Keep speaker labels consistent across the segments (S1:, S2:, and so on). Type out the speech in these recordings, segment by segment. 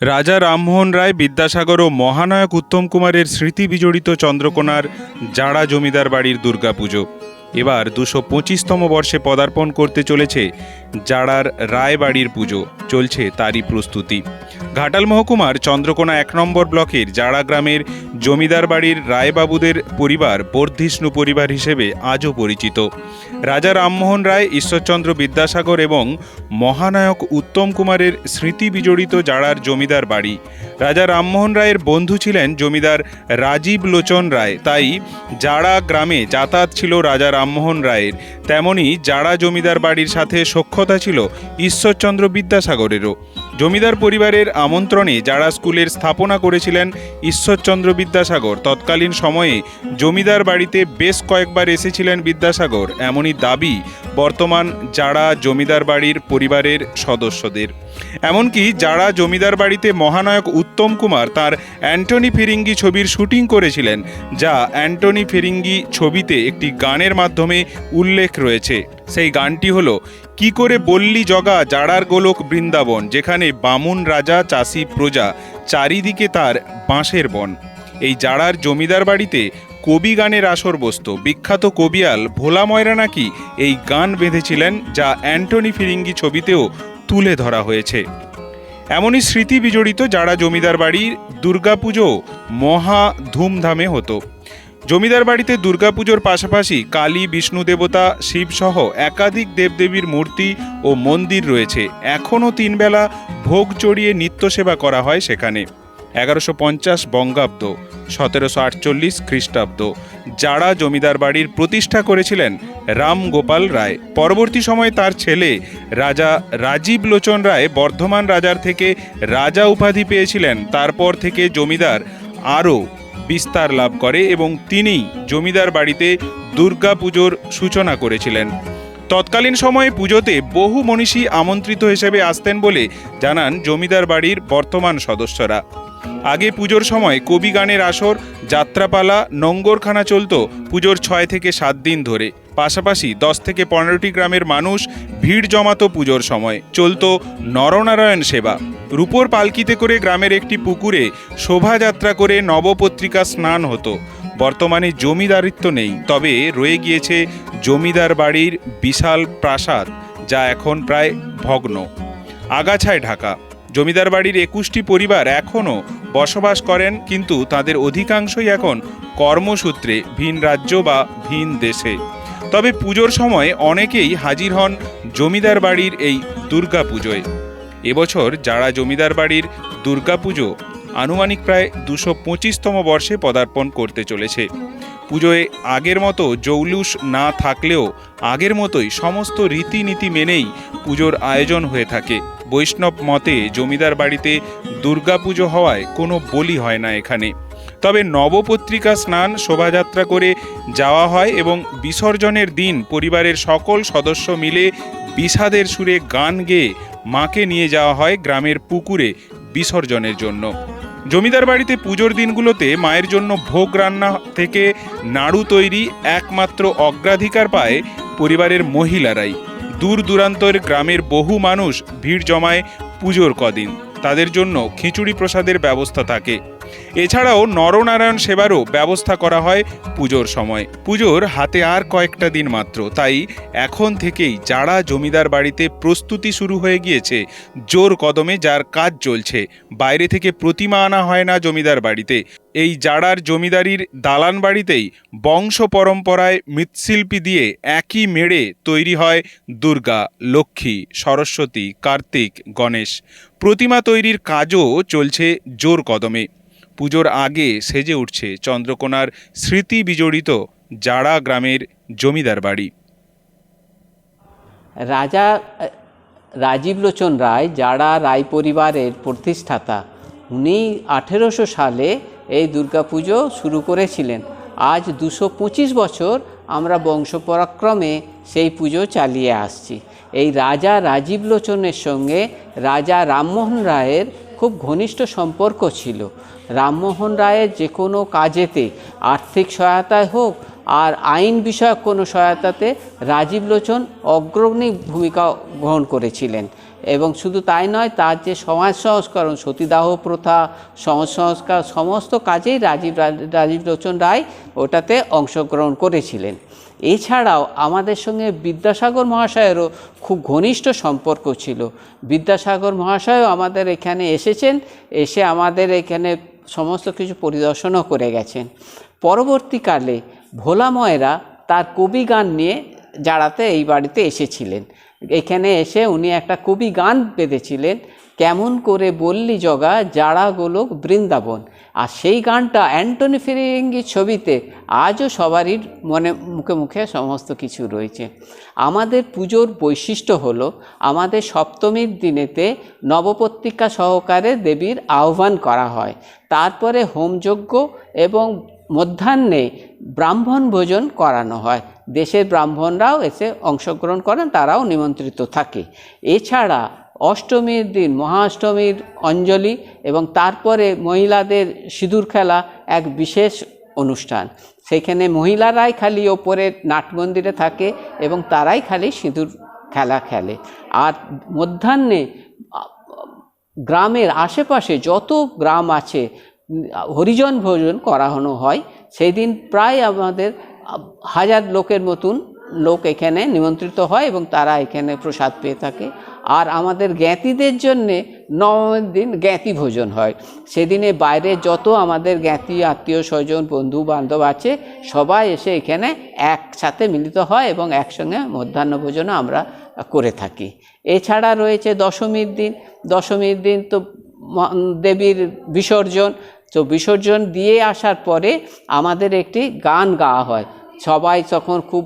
S1: রাজা রামমোহন রায়, বিদ্যাসাগর ও মহানায়ক উত্তম কুমারের স্মৃতি বিজড়িত চন্দ্রকোনার জাড়া জমিদার বাড়ির দুর্গাপুজো। এবার দুশো পঁচিশতম বর্ষে পদার্পণ করতে চলেছে জাড়ার রায়বাড়ির পুজো। চলছে তারই প্রস্তুতি। ঘাটাল মহকুমার চন্দ্রকোনা এক নম্বর ব্লকের জাড়া গ্রামের জমিদার বাড়ির রায়বাবুদের পরিবার বর্ধিষ্ণু পরিবার হিসেবে আজও পরিচিত। রাজা রামমোহন রায়, ঈশ্বরচন্দ্র বিদ্যাসাগর এবং মহানায়ক উত্তম কুমারের স্মৃতি বিজড়িত জাড়ার জমিদার বাড়ি। রাজা রামমোহন রায়ের বন্ধু ছিলেন জমিদার রাজীব লোচন রায়। তাই জাড়া গ্রামে যাতায়াত ছিল রাজা রামমোহন রায়ের। তেমনি জাড়া জমিদার বাড়ির সাথে সখ্যতা ছিল, ঈশ্বরচন্দ্র বিদ্যাসাগরেরও। জমিদার পরিবারের আমন্ত্রণে যারা স্কুলের স্থাপনা করেছিলেন ঈশ্বরচন্দ্র বিদ্যাসাগর, তৎকালীন সময়ে জমিদার বাড়িতে বেশ কয়েকবার এসেছিলেন বিদ্যাসাগর, এমনই দাবি বর্তমান যারা জমিদার বাড়ির পরিবারের সদস্যদের। এমনকি যারা জমিদার বাড়িতে মহানায়ক উত্তম কুমার তার অ্যান্টনি ফিরিঙ্গি ছবির শুটিং করেছিলেন, যা অ্যান্টনি ফিরিঙ্গি ছবিতে একটি গানের মাধ্যমে উল্লেখ রয়েছে। সেই গানটি হলো, কি করে বললি জগা জাড়ার গোলক বৃন্দাবন, যেখানে বামুন রাজা চাষি প্রজা, চারিদিকে তার বাঁশের বন। এই জাড়ার জমিদার বাড়িতে কবি গানের আসর বসত। বিখ্যাত কবিয়াল ভোলা ময়রা নাকি এই গান বেঁধেছিলেন, যা অ্যান্টনি ফিরিঙ্গি ছবিতেও তুলে ধরা হয়েছে। এমনই স্মৃতি বিজড়িত যারা জমিদার বাড়ির দুর্গাপুজো মহা ধুমধামে হতো। জমিদার বাড়িতে দুর্গাপুজোর পাশাপাশি কালী, বিষ্ণু দেবতা শিবসহ একাধিক দেবদেবীর মূর্তি ও মন্দির রয়েছে। এখনও তিনবেলা ভোগ চড়িয়ে নিত্য সেবা করা হয় সেখানে। এগারোশো পঞ্চাশ বঙ্গাব্দ, সতেরোশো আটচল্লিশ খ্রিস্টাব্দ। যারা জমিদার বাড়ির প্রতিষ্ঠা করেছিলেন রামগোপাল রায়। পরবর্তী সময়ে তার ছেলে রাজা রাজীব লোচন রায় বর্ধমান রাজার থেকে রাজা উপাধি পেয়েছিলেন। তারপর থেকে জমিদার আরও বিস্তার লাভ করে এবং তিনি জমিদার বাড়িতে দুর্গা পুজোর সূচনা করেছিলেন। তৎকালীন সময়ে পুজোতে বহু মনীষী আমন্ত্রিত হিসেবে আসতেন বলে জানান জমিদার বাড়ির বর্তমান সদস্যরা। আগে পুজোর সময় কবি গানের আসর, যাত্রাপালা, নঙ্গরখানা চলতো পুজোর ছয় থেকে সাত দিন ধরে। পাশাপাশি দশ থেকে পনেরোটি গ্রামের মানুষ ভিড় জমাতো পুজোর সময়। চলতো নরনারায়ণ সেবা। রূপোর পালকিতে করে গ্রামের একটি পুকুরে শোভাযাত্রা করে নবপত্রিকা স্নান হতো। বর্তমানে জমিদারিত্ব নেই, তবে রয়ে গিয়েছে জমিদার বাড়ির বিশাল প্রাসাদ, যা এখন প্রায় ভগ্ন। আগাছায় ঢাকা। জমিদার বাড়ির একুশটি পরিবার এখনও বসবাস করেন, কিন্তু তাদের অধিকাংশই এখন কর্মসূত্রে ভিন রাজ্য বা ভিন দেশে। তবে পুজোর সময় অনেকেই হাজির হন জমিদার বাড়ির এই দুর্গা পুজোয় এবছর যারা জমিদার বাড়ির দুর্গাপুজো আনুমানিক প্রায় দুশো পঁচিশতম বর্ষে পদার্পণ করতে চলেছে। পুজোয় আগের মতো জৌলুস না থাকলেও আগের মতোই সমস্ত রীতিনীতি মেনেই পুজোর আয়োজন হয়ে থাকে। বৈষ্ণব মতে জমিদার বাড়িতে দুর্গাপুজো হওয়ায় কোনো বলি হয় না এখানে। তবে নবপত্রিকা স্নান, শোভাযাত্রা করে যাওয়া হয় এবং বিসর্জনের দিন পরিবারের সকল সদস্য মিলে বিষাদের সুরে গান গেয়ে মাকে নিয়ে যাওয়া হয় গ্রামের পুকুরে বিসর্জনের জন্য। জমিদার বাড়িতে পুজোর দিনগুলোতে মায়ের জন্য ভোগ রান্না থেকে নাড়ু তৈরি একমাত্র অগ্রাধিকার পায় পরিবারের মহিলারাই। দূর দূরান্তের গ্রামের বহু মানুষ ভিড় জমায় পুজোর কদিন। তাদের জন্য খিচুড়ি প্রসাদের ব্যবস্থা থাকে। এছাড়াও নরনারায়ণ সেবারও ব্যবস্থা করা হয় পুজোর সময়। পুজোর হাতে আর কয়েকটা দিন মাত্র, তাই এখন থেকেই যারা জমিদার বাড়িতে প্রস্তুতি শুরু হয়ে গিয়েছে, জোর কদমে যার কাজ চলছে, বাইরে থেকে প্রতিমা আনা হয় না জমিদার বাড়িতে। এই জাড়ার জমিদারির দালান বাড়িতেই বংশ পরম্পরায় মৃৎশিল্পী দিয়ে একই মেড়ে তৈরি হয় দুর্গা, লক্ষ্মী, সরস্বতী, কার্তিক, গণেশ। প্রতিমা তৈরির কাজও চলছে জোর কদমে। পুজোর আগে সেজে উঠছে চন্দ্রকোনার স্মৃতি বিজড়িত জাড়া গ্রামের জমিদার বাড়ি।
S2: রাজা, রাজীব লোচন রায় যারা রায় পরিবারের প্রতিষ্ঠাতা, উনি আঠেরোশো সালে এই দুর্গাপুজো শুরু করেছিলেন। আজ দুশো পঁচিশ বছর আমরা বংশপরাক্রমে সেই পুজো চালিয়ে আসছি। এই রাজা রাজীব লোচনের সঙ্গে রাজা রামমোহন রায়ের খুব ঘনিষ্ঠ সম্পর্ক ছিল। রামমোহন রায়ের যে কোনো কাজেতে আর্থিক সহায়তায় হোক আর আইন বিষয়ক কোনো সহায়তাতে রাজীব লোচন অগ্রণী ভূমিকা গ্রহণ করেছিলেন। এবং শুধু তাই নয়, তার যে সমাজ সংস্করণ, সতীদাহ প্রথা, সমাজ সংস্কার, সমস্ত কাজেই রাজীব রাজীব লোচন রায় ওটাতে অংশগ্রহণ করেছিলেন। এছাড়াও আমাদের সঙ্গে বিদ্যাসাগর মহাশয়েরও খুব ঘনিষ্ঠ সম্পর্ক ছিল। বিদ্যাসাগর মহাশয়ও আমাদের এখানে এসেছেন, এসে আমাদের এখানে সমস্ত কিছু পরিদর্শনও করে গেছেন। পরবর্তীকালে ভোলা ময়রা তার কবি গান নিয়ে জাড়াতে এই বাড়িতে এসেছিলেন। এখানে এসে উনি একটা কবি গান বেঁধেছিলেন, কেমন করে বললি জগা, জাড়া গোলক বৃন্দাবন। আর সেই গানটা অ্যান্টনি ফিরিঙ্গির ছবিতে আজও সবারই মনে, মুখে মুখে সমস্ত কিছু রয়েছে। আমাদের পুজোর বৈশিষ্ট্য হলো আমাদের সপ্তমীর দিনেতে নবপত্রিকা সহকারে দেবীর আহ্বান করা হয়। তারপরে হোমযজ্ঞ এবং মধ্যাহ্নে ব্রাহ্মণ ভোজন করানো হয়। দেশের ব্রাহ্মণরাও এসে অংশগ্রহণ করেন, তারাও নিমন্ত্রিত থাকে। এছাড়া অষ্টমীর দিন, মহাষ্টমীর অঞ্জলি এবং তারপরে মহিলাদের সিঁদুর খেলা এক বিশেষ অনুষ্ঠান। সেখানে মহিলারাই খালি ওপরে নাটমন্দিরে থাকে এবং তারাই খালি সিঁদুর খেলা খেলে। আর মধ্যাহ্নে গ্রামের আশেপাশে যত গ্রাম আছে, হরিজন ভোজন করানো হয়। সেই দিন প্রায় আমাদের হাজার লোকের মতন লোক এখানে নিমন্ত্রিত হয় এবং তারা এখানে প্রসাদ পেয়ে থাকে। আর আমাদের জ্ঞাতিদের জন্যে নবমের দিন জ্ঞাতি ভোজন হয়। সেদিনে বাইরে যত আমাদের জ্ঞাতি, আত্মীয়, স্বজন, বন্ধু, বান্ধব আছে, সবাই এসে এখানে একসাথে মিলিত হয় এবং একসঙ্গে মধ্যাহ্ন ভোজনও আমরা করে থাকি। এছাড়া রয়েছে দশমীর দিন। দশমীর দিন তো দেবীর বিসর্জন। তো বিসর্জন দিয়ে আসার পরে আমাদের একটি গান গাওয়া হয়। সবাই তখন খুব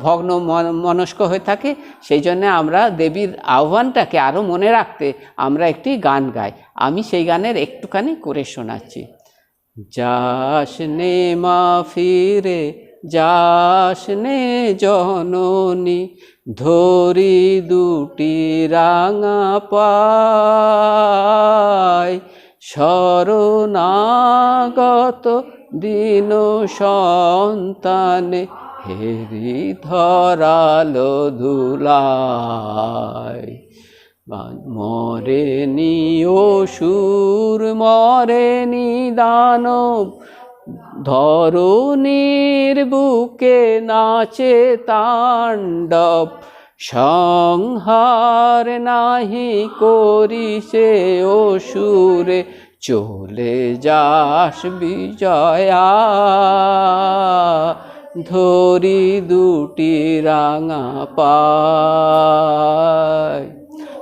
S2: ভগ্ন মন- মনস্ক হয়ে থাকে, সেই জন্য আমরা দেবীর আহ্বানটাকে আরও মনে রাখতে আমরা একটি গান গাই। আমি সেই গানের একটুখানি করে শোনাচ্ছি। যাস নে মা ফিরে, যাস নে জননী, ধরি দুটি রাঙা পায়। শরণাগত দিন সন্তানে হেরি ধরালো ধুলায় মরেনি অসুর মরেনি দানব ধরণীর বুকে নাচে তাণ্ডব, সংহার নাহি করি সে অসুরে, চলে যাস বিজয়া। ধরি দুটি রাঙা পায়।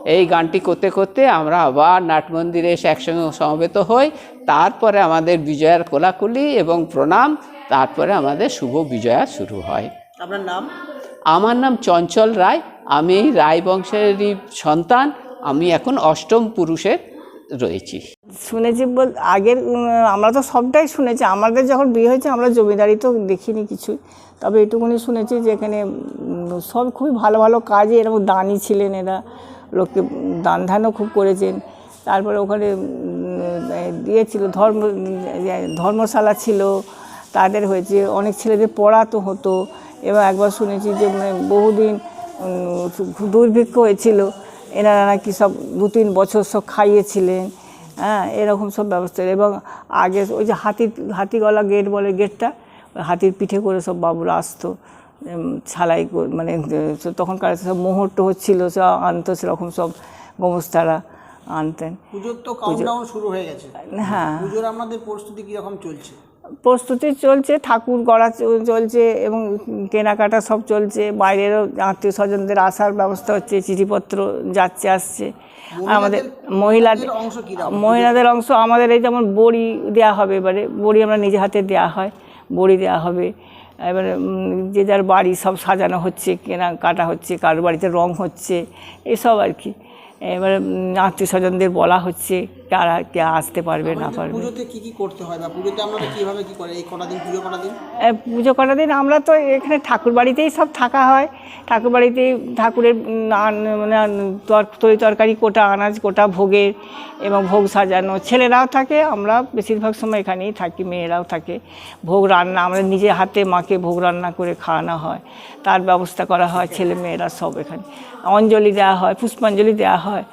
S2: এই গানটি করতে করতে আমরা আবার নাট মন্দিরে এসে একসঙ্গে সমবেত হই। তারপরে আমাদের বিজয়ার কোলাকুলি এবং প্রণাম। তারপরে আমাদের শুভ বিজয়া শুরু হয়।
S3: আপনার নাম?
S2: আমার নাম চঞ্চল রায়। আমি রায় বংশেরই সন্তান। আমি এখন অষ্টম পুরুষের রয়েছি।
S3: শুনেছি বল, আগের আমরা তো সবটাই শুনেছি। আমাদের যখন বিয়ে হয়েছে, আমরা জমিদারি তো দেখিনি কিছুই। তবে এটুকুনি শুনেছি যে এখানে সব খুবই ভালো ভালো কাজে এরকম দানি ছিলেন এরা। লোককে দান ধ্যানও খুব করেছেন। তারপরে ওখানে দিয়েছিল ধর্ম ধর্মশালা ছিল। তাদের হয়েছে, অনেক ছেলেদের পড়াতো হতো। এবং একবার শুনেছি যে মানে বহুদিন দুর্ভিক্ষ হয়েছিল। এনারা নাকি সব দু তিন বছর সব খাইয়েছিলেন হ্যাঁ এরকম সব ব্যবস্থা। এবং আগে ওই যে হাতির হাতিগলা গেট বলে গেটটা ওই হাতির পিঠে করে সব বাবুরা আসতো ছালাই মানে তখনকার সব মুহূর্ত ছিল সব আনতো সেরকম সব গোমস্তারা আনতেন।
S4: পুজোর তো কাউন্টডাউন শুরু হয়ে গেছে।
S3: হ্যাঁ।
S4: পুজোর আমাদের প্রস্তুতি কীরকম চলছে?
S3: প্রস্তুতি চলছে ঠাকুর গড়া চলছে এবং কেনাকাটা সব চলছে বাইরেরও আত্মীয় স্বজনদের আসার ব্যবস্থা হচ্ছে চিঠিপত্র যাচ্ছে আসছে। আমাদের মহিলাদের মহিলাদের অংশ আমাদের এই যেমন বড়ি দেওয়া হবে এবারে বড়ি আমরা নিজে হাতে দেওয়া হয় বড়ি দেওয়া হবে। এবারে যে যার বাড়ি সব সাজানো হচ্ছে কেনা কাটা হচ্ছে কারোর বাড়িতে রং হচ্ছে এসব আর কি। এবারে আত্মীয় স্বজনদের বলা হচ্ছে কারা কে আসতে পারবে না পারবে।
S4: পুজোতে কি কি করতে হয় বা পুজোতে আপনারা কীভাবে কি করে এই কটা দিন পুজো কটা দিন?
S3: পুজো করার দিন আমরা তো এখানে ঠাকুর বাড়িতেই সব থাকা হয়। ঠাকুর বাড়িতেই ঠাকুরের মানে তর- তরি তরকারি কোটা আনাজ কোটা ভোগের এবং ভোগ সাজানো। ছেলেরাও থাকে আমরা বেশিরভাগ সময় এখানেই থাকি মেয়েরাও থাকে। ভোগ রান্না আমরা নিজে হাতে মাকে ভোগ রান্না করে খাওয়ানো হয়। তার ব্যবস্থা করা হয় ছেলে মেয়েরা সব এখানে। অঞ্জলি দেওয়া হয় পুষ্পাঞ্জলি দেওয়া হয়।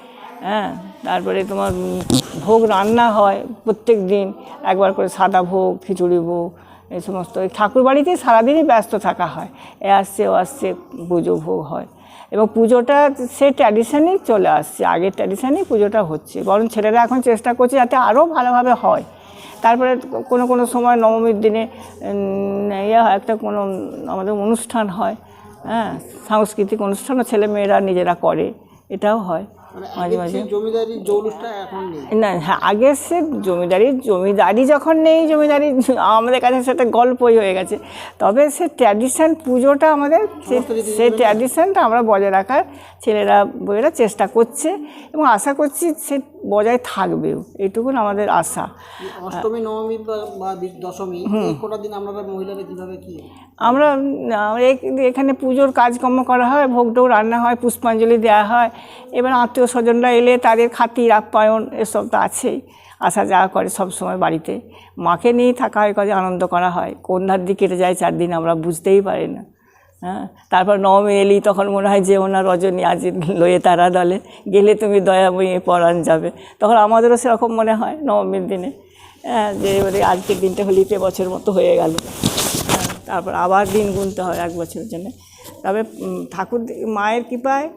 S3: হ্যাঁ তারপরে তোমার ভোগ রান্না হয় প্রত্যেক দিন। একবার করে সাদা ভোগ, খিচুড়ি ভোগ এই সমস্ত। এই ঠাকুর বাড়িতেই সারাদিনই ব্যস্ত থাকা হয়। এ আসছে, ও আসছে, পুজো ভোগ হয়। এবং পুজোটা সে ট্র্যাডিশনই চলে আসছে। আগের ট্র্যাডিশনই পুজোটা হচ্ছে। বরং ছেলেরা এখন চেষ্টা করছে যাতে আরও ভালোভাবে হয়। তারপরে কোনো কোনো সময় নবমীর দিনে ইয়ে হয়, একটা কোনো, আমাদের অনুষ্ঠান হয়। হ্যাঁ সাংস্কৃতিক অনুষ্ঠানও ছেলে মেয়েরা নিজেরা করে। এটাও হয়। মাঝে
S4: আগের
S3: মাঝে।
S4: সেই জৌলুসটা এখন নেই।
S3: না হ্যাঁ আগে সে জমিদারি জমিদারি যখন নেই জমিদারি আমাদের কাছে সেটা গল্পই হয়ে গেছে। তবে সে ট্র্যাডিশন পুজোটা আমাদের সে- সেই ট্র্যাডিশনটা আমরা বজায় রাখার ছেলেরা বইয়েরা চেষ্টা করছে। এবং আশা করছি সে বজায় থাকবেও এটুকুন আমাদের আশা।
S4: অষ্টমী নবমী বা- দশমী কটা দিন আপনারা মহিলারা কীভাবে কি?
S3: আমরা আমরা এখানে পুজোর কাজকর্ম করা হয় ভোগ টোগ রান্না হয় পুষ্পাঞ্জলি দেওয়া হয়। এবার আত্মীয় স্বজনরা এলে তাদের খাতির আপ্যায়ন এসব তো আছেই। আসা যাওয়া করে সব সময় বাড়িতে। মাকে নিয়েই থাকা হয় কাজে আনন্দ করা হয়। কোন ধার দিয়ে কেটে যায় চার দিন আমরা বুঝতেই পারি না। হ্যাঁ? তারপর নবমী এলি তখন মনে হয় যে ওনার রজনী আজ লয়ে তারা দলে। গেলে তুমি দয়াময়ী পরাণ যাবে। তখন আমাদেরও সেরকম মনে হয় নবমীর দিনে। হ্যাঁ যে এবারে আজকের দিনটা হলিতে বছর মতো হয়ে গেল। হ্যাঁ, তারপর আবার দিন গুনতে হয় এক বছরের জন্য। তবে ঠাকুর মায়ের কৃপায়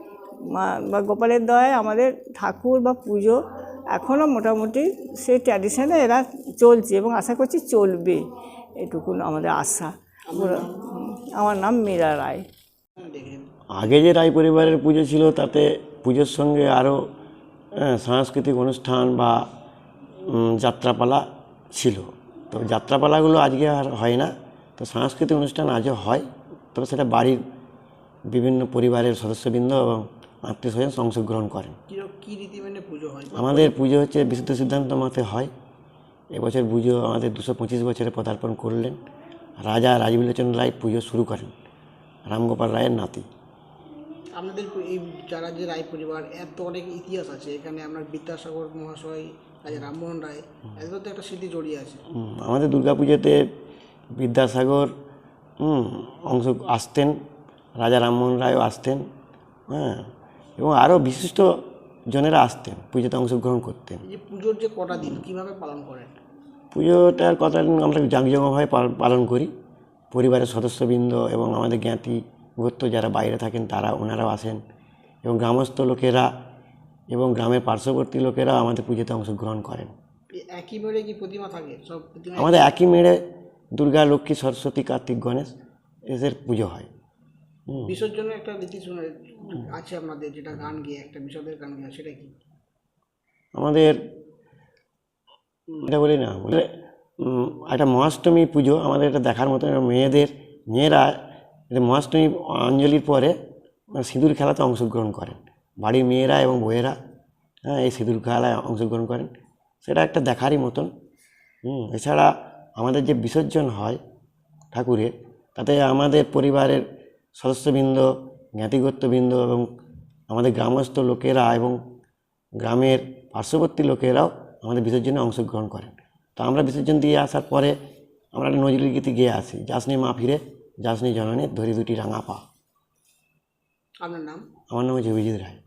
S3: মা বা গোপালের দয়ায় আমাদের ঠাকুর বা পুজো এখনও মোটামুটি সেই ট্র্যাডিশনে এরা চলছে এবং আশা করছি চলবে। এটুকুন আমাদের আশা। আমার নাম মীরা রায়।
S5: আগে যে রায় পরিবারের পুজো ছিল, তাতে পুজোর সঙ্গে আরও সাংস্কৃতিক অনুষ্ঠান বা যাত্রাপালা ছিল। তো যাত্রাপালাগুলো আজকে আর হয় না। তো সাংস্কৃতিক অনুষ্ঠান আজও হয়। তবে সেটা বাড়ির বিভিন্ন পরিবারের সদস্যবৃন্দ এবং আত্মীয় স্বজন অংশগ্রহণ করেন। আমাদের পুজো হচ্ছে বিশুদ্ধ সিদ্ধান্ত মতে হয়। এবছর পুজো আমাদের দুশো পঁচিশ বছরে পদার্পণ করলেন। রাজা রাজবিলোচন রায় পুজো শুরু করেন। রামগোপাল রায়ের নাতি।
S4: আপনাদের এই যারা যে রায় পরিবার এত অনেক ইতিহাস আছে। এখানে আপনার বিদ্যাসাগর মহাশয় রাজা রামমোহন রায় এদের তো একটা স্মৃতি জড়িয়ে আছে।
S5: আমাদের দুর্গাপুজোতে বিদ্যাসাগর অংশ আসতেন রাজা রামমোহন রায়ও আসতেন হ্যাঁ এবং আরও বিশিষ্ট জনেরা আসতেন পুজোতে অংশগ্রহণ করতেন।
S4: পুজোর যে কটা দিন কীভাবে পালন করেন?
S5: পুজোটার কথা আমরা জাঁকজমকভাবে পালন করি। পরিবারের সদস্যবৃন্দ এবং আমাদের জ্ঞাতি গোত্র যারা বাইরে থাকেন তারা ওনারাও আসেন এবং গ্রামস্থ লোকেরা এবং গ্রামের পার্শ্ববর্তী লোকেরা আমাদের পুজোতে অংশগ্রহণ করেন।
S4: একই মেরে কি প্রতিমা থাকে? সব
S5: আমাদের একই মেড়ে দুর্গা লক্ষ্মী সরস্বতী কার্তিক গণেশ এদের পুজো হয়।
S4: বিসর্জনের একটা রীতি শুনে আছে যেটা গান গিয়ে একটা বিসর্জনের গান গিয়ে সেটা কি?
S5: আমাদের এটা বলি না বলে একটা মহাষ্টমী পুজো আমাদের এটা দেখার মতো মেয়েদের মেয়েরা এটা মহাষ্টমী অঞ্জলির পরে মানে সিঁদুর খেলাতে অংশগ্রহণ করেন। বাড়ির মেয়েরা এবং বইয়েরা হ্যাঁ এই সিঁদুর খেলায় অংশগ্রহণ করেন। সেটা একটা দেখারই মতন হুম, এছাড়া আমাদের যে বিসর্জন হয় ঠাকুরের তাতে আমাদের পরিবারের সদস্যবৃন্দ জ্ঞাতিগত্যবৃন্দ এবং আমাদের গ্রামস্থ লোকেরা এবং গ্রামের পার্শ্ববর্তী লোকেরাও আমাদের বিসর্জনে অংশগ্রহণ করেন। তো আমরা বিসর্জন দিয়ে আসার পরে আমরা একটা নজরুল গীতি গিয়ে আসি। যাসনি মা ফিরে যাসনি জননী ধরি দুটি রাঙা পা।
S4: আপনার নাম?
S5: আমার নাম হচ্ছে অভিজিৎ রায়।